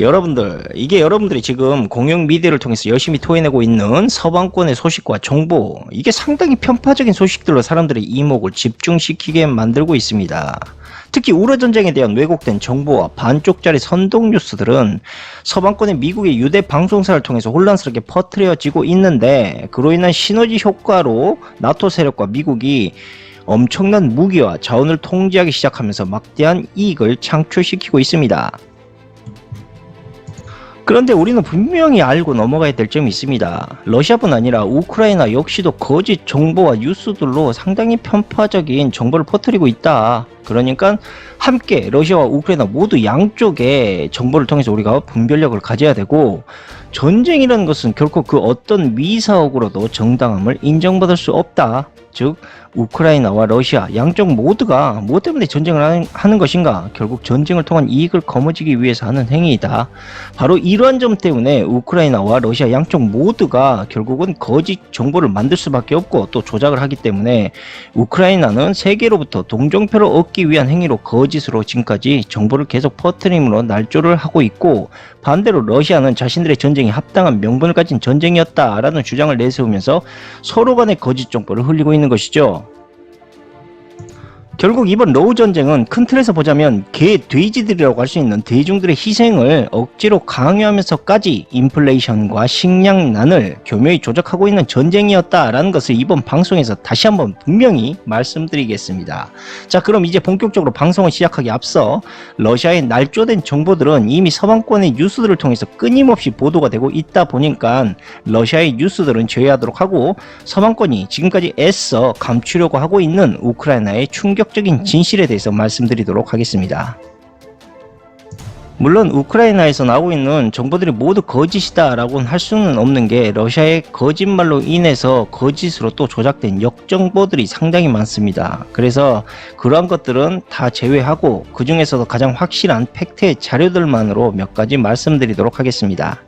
여러분들, 이게 여러분들이 지금 공영 미디어를 통해서 열심히 토해내고 있는 서방권의 소식과 정보, 이게 상당히 편파적인 소식들로 사람들의 이목을 집중시키게 만들고 있습니다. 특히 우러 전쟁에 대한 왜곡된 정보와 반쪽짜리 선동 뉴스들은 서방권의 미국의 유대 방송사를 통해서 혼란스럽게 퍼뜨려지고 있는데 그로 인한 시너지 효과로 나토 세력과 미국이 엄청난 무기와 자원을 통제하기 시작하면서 막대한 이익을 창출시키고 있습니다. 그런데 우리는 분명히 알고 넘어가야 될 점이 있습니다. 러시아뿐 아니라 우크라이나 역시도 거짓 정보와 뉴스들로 상당히 편파적인 정보를 퍼뜨리고 있다. 그러니까 함께 러시아와 우크라이나 모두 양쪽의 정보를 통해서 우리가 분별력을 가져야 되고 전쟁이라는 것은 결코 그 어떤 미사옥으로도 정당함을 인정받을 수 없다. 즉 우크라이나와 러시아 양쪽 모두가 뭐 때문에 전쟁을 하는- 하는 것인가? 결국 전쟁을 통한 이익을 거머쥐기 위해서 하는 행위이다. 바로 이러한 점 때문에 우크라이나와 러시아 양쪽 모두가 결국은 거짓 정보를 만들 수밖에 없고 또 조작을 하기 때문에 우크라이나는 세계로부터 동정표를 얻기 위한 행위로 거짓으로 지금까지 정보를 계속 퍼뜨림으로 날조를 하고 있고 반대로 러시아는 자신들의 전쟁이 합당한 명분을 가진 전쟁이었다라는 주장을 내세우면서 서로 간의 거짓 정보를 흘리고 있는 것이죠. 결국 이번 로우 전쟁은 큰 틀에서 보자면 개 돼지들이라고 할 수 있는 대중들의 희생을 억지로 강요하면서까지 인플레이션과 식량난을 교묘히 조작하고 있는 전쟁이었다라는 것을 이번 방송에서 다시 한번 분명히 말씀드리겠습니다. 자 그럼 이제 본격적으로 방송을 시작하기 앞서 러시아의 날조된 정보들은 이미 서방권의 뉴스들을 통해서 끊임없이 보도가 되고 있다 보니까 러시아의 뉴스들은 제외하도록 하고 서방권이 지금까지 애써 감추려고 하고 있는 우크라이나의 충격 적인 진실에 대해서 말씀드리도록 하겠습니다. 물론 우크라이나에서 나오고 있는 정보들이 모두 거짓이다라고는 할 수는 없는 게 러시아의 거짓말로 인해서 거짓으로 또 조작된 역정보들이 상당히 많습니다. 그래서 그러한 것들은 다 제외하고 그 중에서도 가장 확실한 팩트의 자료들만으로 몇 가지 말씀드리도록 하겠습니다.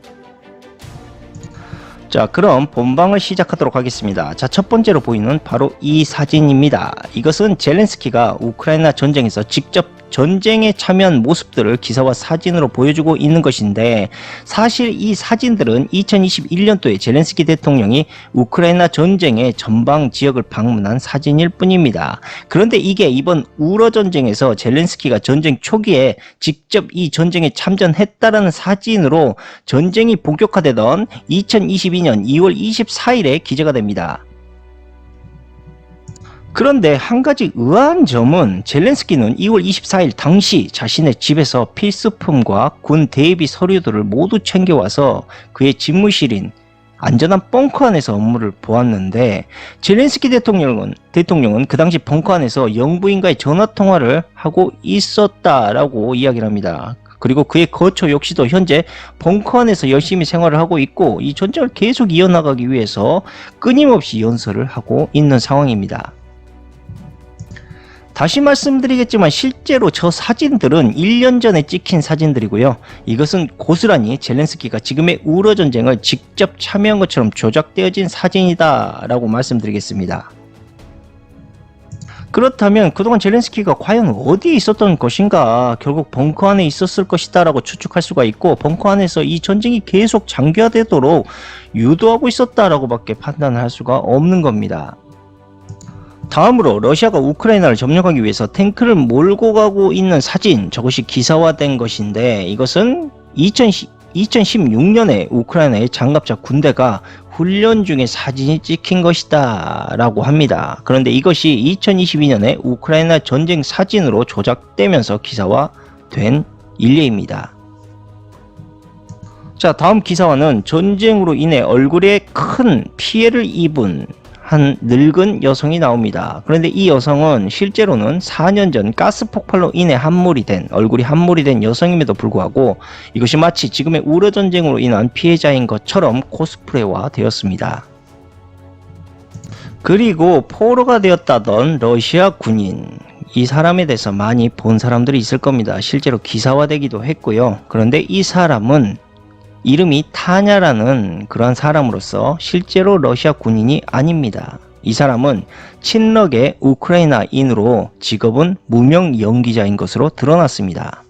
자, 그럼 본방을 시작하도록 하겠습니다. 자, 첫 번째로 보이는 바로 이 사진입니다. 이것은 젤렌스키가 우크라이나 전쟁에서 직접 전쟁에 참여한 모습들을 기사와 사진으로 보여주고 있는 것인데 사실 이 사진들은 2021년도에 젤렌스키 대통령이 우크라이나 전쟁의 전방 지역을 방문한 사진일 뿐입니다. 그런데 이게 이번 우러 전쟁에서 젤렌스키가 전쟁 초기에 직접 이 전쟁에 참전했다라는 사진으로 전쟁이 본격화되던 2022년 2월 24일에 기재가 됩니다. 그런데 한 가지 의아한 점은 젤렌스키는 2월 24일 당시 자신의 집에서 필수품과 군 대비 서류들을 모두 챙겨와서 그의 집무실인 안전한 벙커 안에서 업무를 보았는데 젤렌스키 대통령은 대통령은 그 당시 벙커 안에서 영부인과의 전화 통화를 하고 있었다라고 이야기를 합니다. 그리고 그의 거처 역시도 현재 벙커 안에서 열심히 생활을 하고 있고 이 전쟁을 계속 이어나가기 위해서 끊임없이 연설을 하고 있는 상황입니다. 다시 말씀드리겠지만 실제로 저 사진들은 1년 전에 찍힌 사진들이고요. 이것은 고스란히 젤렌스키가 지금의 우러 전쟁을 직접 참여한 것처럼 조작되어진 사진이다라고 말씀드리겠습니다. 그렇다면 그동안 젤렌스키가 과연 어디에 있었던 것인가 결국 벙커 안에 있었을 것이다 라고 추측할 수가 있고 벙커 안에서 이 전쟁이 계속 장기화되도록 유도하고 있었다 라고 밖에 판단을 할 수가 없는 겁니다. 다음으로 러시아가 우크라이나를 점령하기 위해서 탱크를 몰고 가고 있는 사진 저것이 기사화된 것인데 이것은 2010, 2016년에 우크라이나의 장갑차 군대가 훈련 중에 사진이 찍힌 것이다 라고 합니다. 그런데 이것이 2022년에 우크라이나 전쟁 사진으로 조작되면서 기사화된 일례입니다. 자 다음 기사화는 전쟁으로 인해 얼굴에 큰 피해를 입은 한 늙은 여성이 나옵니다. 그런데 이 여성은 실제로는 4년 전 가스 폭발로 인해 함몰이 된 얼굴이 함몰이 된 여성임에도 불구하고 이것이 마치 지금의 우러 전쟁으로 인한 피해자인 것처럼 코스프레화 되었습니다. 그리고 포로가 되었다던 러시아 군인 이 사람에 대해서 많이 본 사람들이 있을 겁니다. 실제로 기사화되기도 했고요. 그런데 이 사람은 이름이 타냐라는 그러한 사람으로서 실제로 러시아 군인이 아닙니다. 이 사람은 친럭의 우크라이나인으로 직업은 무명 연기자인 것으로 드러났습니다.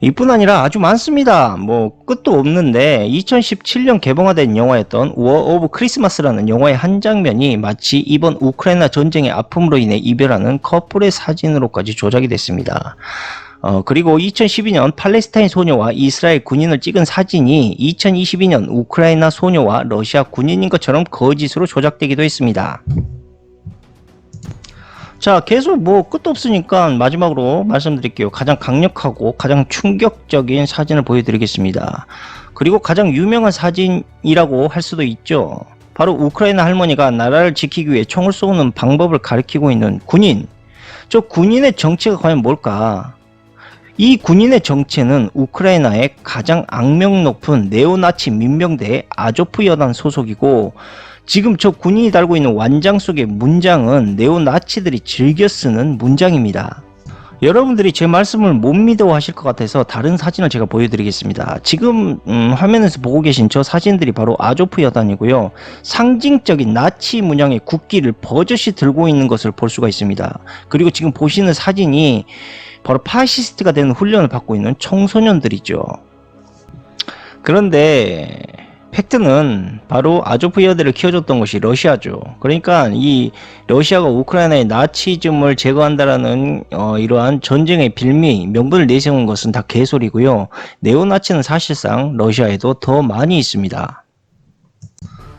이뿐 아니라 아주 많습니다. 뭐 끝도 없는데 2017년 개봉화된 영화였던 워 오브 크리스마스라는 영화의 한 장면이 마치 이번 우크라이나 전쟁의 아픔으로 인해 이별하는 커플의 사진으로까지 조작이 됐습니다. 어, 그리고 2012년 팔레스타인 소녀와 이스라엘 군인을 찍은 사진이 2022년 우크라이나 소녀와 러시아 군인인 것처럼 거짓으로 조작되기도 했습니다. 자, 계속 뭐 끝도 없으니까 마지막으로 말씀드릴게요. 가장 강력하고 가장 충격적인 사진을 보여드리겠습니다. 그리고 가장 유명한 사진이라고 할 수도 있죠. 바로 우크라이나 할머니가 나라를 지키기 위해 총을 쏘는 방법을 가리키고 있는 군인. 저 군인의 정체가 과연 뭘까? 이 군인의 정체는 우크라이나의 가장 악명 높은 네오나치 민병대 아조프 여단 소속이고 지금 저 군인이 달고 있는 완장 속의 문장은 네오나치들이 즐겨 쓰는 문장입니다. 여러분들이 제 말씀을 못 믿어 하실 것 같아서 다른 사진을 제가 보여드리겠습니다. 지금 음, 화면에서 보고 계신 저 사진들이 바로 아조프 여단이고요. 상징적인 나치 문양의 국기를 버젓이 들고 있는 것을 볼 수가 있습니다. 그리고 지금 보시는 사진이 바로 파시스트가 되는 훈련을 받고 있는 청소년들이죠. 그런데 팩트는 바로 아조프 여대를 키워줬던 것이 러시아죠. 그러니까 이 러시아가 우크라이나의 나치즘을 제거한다라는 어, 이러한 전쟁의 빌미 명분을 내세운 것은 다 개소리고요. 네오나치는 사실상 러시아에도 더 많이 있습니다.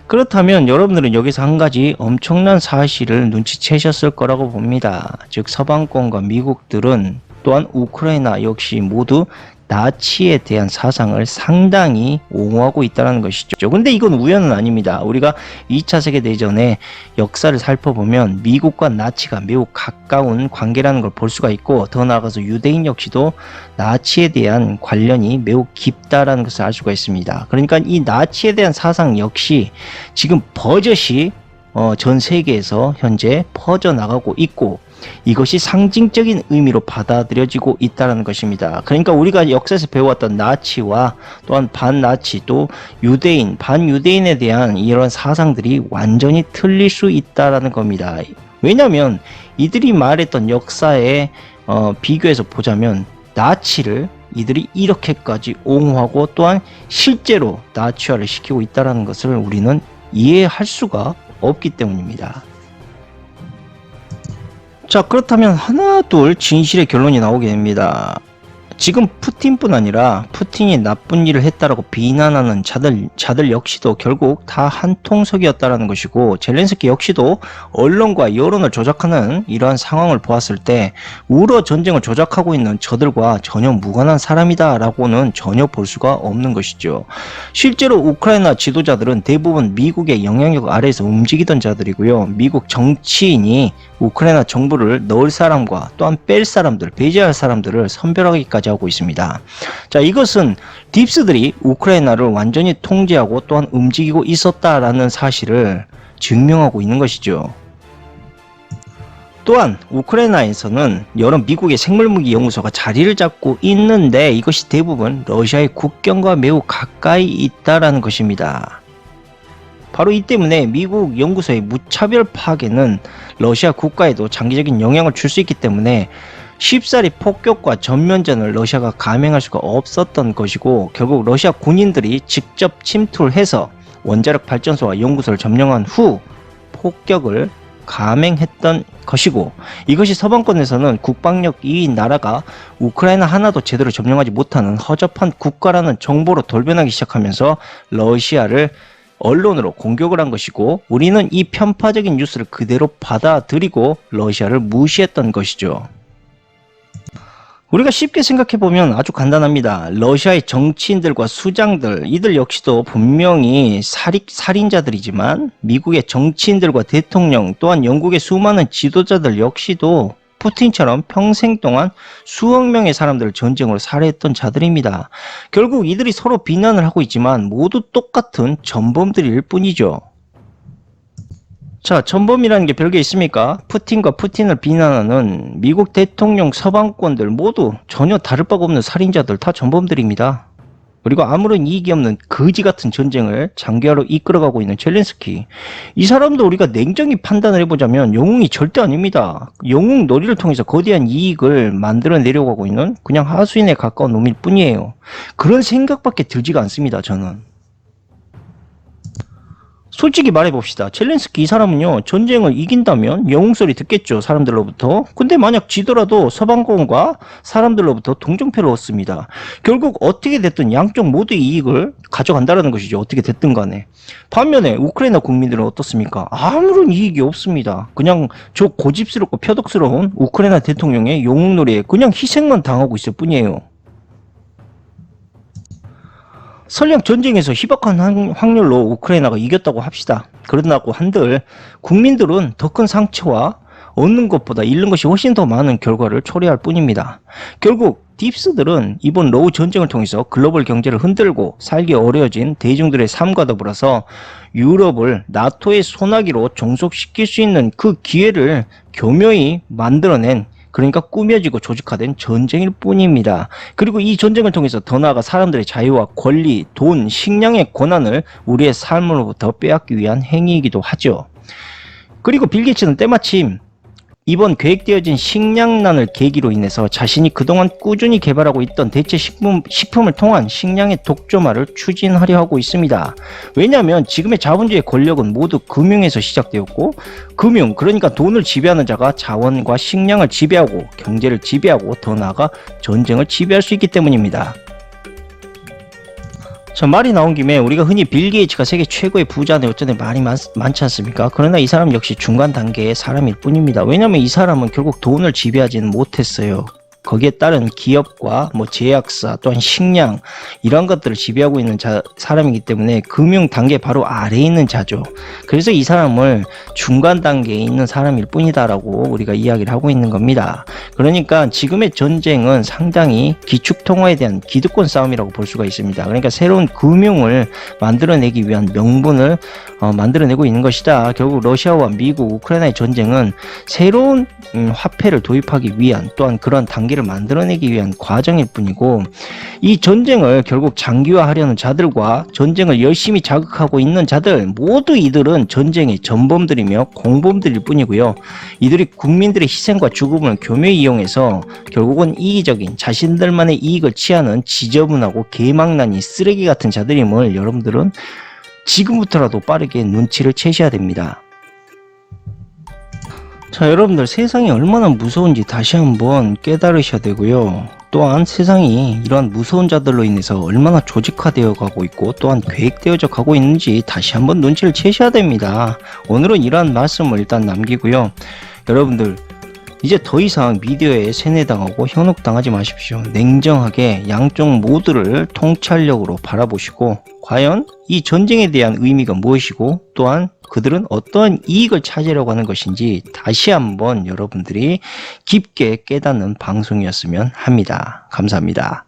그렇다면 여러분들은 여기서 한 가지 엄청난 사실을 눈치채셨을 거라고 봅니다. 즉 서방권과 미국들은 또한 우크라이나 역시 모두 나치에 대한 사상을 상당히 옹호하고 있다는 것이죠. 근데 이건 우연은 아닙니다. 우리가 2차 세계대전의 역사를 살펴보면 미국과 나치가 매우 가까운 관계라는 걸 볼 수가 있고 더 나아가서 유대인 역시도 나치에 대한 관련이 매우 깊다라는 것을 알 수가 있습니다. 그러니까 이 나치에 대한 사상 역시 지금 버젓이 어, 전 세계에서 현재 퍼져나가고 있고 이것이 상징적인 의미로 받아들여지고 있다는 것입니다. 그러니까 우리가 역사에서 배워왔던 나치와 또한 반나치 또 유대인, 반유대인에 대한 이런 사상들이 완전히 틀릴 수 있다라는 겁니다. 왜냐하면 이들이 말했던 역사에 어, 비교해서 보자면 나치를 이들이 이렇게까지 옹호하고 또한 실제로 나치화를 시키고 있다는 것을 우리는 이해할 수가 없기 때문입니다. 자 그렇다면 하나 둘 진실의 결론이 나오게 됩니다. 지금 푸틴뿐 아니라 푸틴이 나쁜 일을 했다라고 비난하는 자들 자들 역시도 결국 다 한 통속이었다라는 것이고 젤렌스키 역시도 언론과 여론을 조작하는 이러한 상황을 보았을 때 우러 전쟁을 조작하고 있는 저들과 전혀 무관한 사람이다라고는 전혀 볼 수가 없는 것이죠. 실제로 우크라이나 지도자들은 대부분 미국의 영향력 아래에서 움직이던 자들이고요. 미국 정치인이 우크라이나 정부를 넣을 사람과 또한 뺄 사람들, 배제할 사람들을 선별하기까지 하고 있습니다. 자, 이것은 딥스들이 우크라이나를 완전히 통제하고 또한 움직이고 있었다라는 사실을 증명하고 있는 것이죠. 또한 우크라이나에서는 여러 미국의 생물무기 연구소가 자리를 잡고 있는데 이것이 대부분 러시아의 국경과 매우 가까이 있다라는 것입니다. 바로 이 때문에 미국 연구소의 무차별 파괴는 러시아 국가에도 장기적인 영향을 줄 수 있기 때문에 쉽사리 폭격과 전면전을 러시아가 감행할 수가 없었던 것이고 결국 러시아 군인들이 직접 침투를 해서 원자력 발전소와 연구소를 점령한 후 폭격을 감행했던 것이고 이것이 서방권에서는 국방력 2위 나라가 우크라이나 하나도 제대로 점령하지 못하는 허접한 국가라는 정보로 돌변하기 시작하면서 러시아를 언론으로 공격을 한 것이고 우리는 이 편파적인 뉴스를 그대로 받아들이고 러시아를 무시했던 것이죠. 우리가 쉽게 생각해 보면 아주 간단합니다. 러시아의 정치인들과 수장들, 이들 역시도 분명히 살인, 살인자들이지만 미국의 정치인들과 대통령 또한 영국의 수많은 지도자들 역시도 푸틴처럼 평생 동안 수억 명의 사람들을 전쟁으로 살해했던 자들입니다. 결국 이들이 서로 비난을 하고 있지만 모두 똑같은 전범들일 뿐이죠. 자, 전범이라는 게 별게 있습니까? 푸틴과 푸틴을 비난하는 미국 대통령 서방권들 모두 전혀 다를 바가 없는 살인자들 다 전범들입니다. 그리고 아무런 이익이 없는 거지 같은 전쟁을 장기화로 이끌어가고 있는 젤렌스키. 이 사람도 우리가 냉정히 판단을 해보자면 영웅이 절대 아닙니다. 영웅 놀이를 통해서 거대한 이익을 만들어 내려고 하고 있는 그냥 하수인에 가까운 놈일 뿐이에요. 그런 생각밖에 들지가 않습니다, 저는. 솔직히 말해봅시다. 젤렌스키 이 사람은요, 전쟁을 이긴다면 영웅 소리 듣겠죠, 사람들로부터. 근데 만약 지더라도 서방공과 사람들로부터 동정표를 얻습니다. 결국 어떻게 됐든 양쪽 모두의 이익을 가져간다는 것이죠. 어떻게 됐든 간에. 반면에 우크라이나 국민들은 어떻습니까? 아무런 이익이 없습니다. 그냥 저 고집스럽고 표독스러운 우크라이나 대통령의 영웅놀이에 그냥 희생만 당하고 있을 뿐이에요. 설령 전쟁에서 희박한 확- 확률로 우크라이나가 이겼다고 합시다. 그런다고 한들 국민들은 더 큰 상처와 얻는 것보다 잃는 것이 훨씬 더 많은 결과를 초래할 뿐입니다. 결국 딥스들은 이번 로우 전쟁을 통해서 글로벌 경제를 흔들고 살기 어려워진 대중들의 삶과 더불어서 유럽을 나토의 소나기로 종속시킬 수 있는 그 기회를 교묘히 만들어낸 그러니까 꾸며지고 조직화된 전쟁일 뿐입니다. 그리고 이 전쟁을 통해서 더 나아가 사람들의 자유와 권리, 돈, 식량의 권한을 우리의 삶으로부터 빼앗기 위한 행위이기도 하죠. 그리고 빌 게이츠는 때마침 이번 계획되어진 식량난을 계기로 인해서 자신이 그동안 꾸준히 개발하고 있던 대체 식품, 식품을 통한 식량의 독점화를 추진하려 하고 있습니다. 왜냐하면 지금의 자본주의 권력은 모두 금융에서 시작되었고 금융 그러니까 돈을 지배하는 자가 자원과 식량을 지배하고 경제를 지배하고 더 나아가 전쟁을 지배할 수 있기 때문입니다. 저 말이 나온 김에 우리가 흔히 빌 게이츠가 세계 최고의 부자네 어쩌네 말이 많, 많지 않습니까? 그러나 이 사람 역시 중간 단계의 사람일 뿐입니다. 왜냐하면 이 사람은 결국 돈을 지배하지는 못했어요. 거기에 따른 기업과 뭐 제약사 또한 식량 이런 것들을 지배하고 있는 자, 사람이기 때문에 금융 단계 바로 아래에 있는 자죠. 그래서 이 사람을 중간 단계에 있는 사람일 뿐이다라고 우리가 이야기를 하고 있는 겁니다. 그러니까 지금의 전쟁은 상당히 기축 통화에 대한 기득권 싸움이라고 볼 수가 있습니다. 그러니까 새로운 금융을 만들어내기 위한 명분을 어, 만들어내고 있는 것이다. 결국 러시아와 미국, 우크라이나의 전쟁은 새로운 음, 화폐를 도입하기 위한 또한 그런 단계 를 만들어내기 위한 과정일 뿐이고 이 전쟁을 결국 장기화하려는 자들과 전쟁을 열심히 자극하고 있는 자들 모두 이들은 전쟁의 전범들이며 공범들일 뿐이고요. 이들이 국민들의 희생과 죽음을 교묘히 이용해서 결국은 이기적인 자신들만의 이익을 취하는 지저분하고 개망난이 쓰레기 같은 자들임을 여러분들은 지금부터라도 빠르게 눈치를 채셔야 됩니다. 자, 여러분들 세상이 얼마나 무서운지 다시 한번 깨달으셔야 되고요. 또한 세상이 이러한 무서운 자들로 인해서 얼마나 조직화되어 가고 있고 또한 계획되어져 가고 있는지 다시 한번 눈치를 채셔야 됩니다. 오늘은 이러한 말씀을 일단 남기고요. 여러분들 이제 더 이상 미디어에 세뇌당하고 현혹당하지 마십시오. 냉정하게 양쪽 모두를 통찰력으로 바라보시고 과연 이 전쟁에 대한 의미가 무엇이고 또한 그들은 어떠한 이익을 찾으려고 하는 것인지 다시 한번 여러분들이 깊게 깨닫는 방송이었으면 합니다. 감사합니다.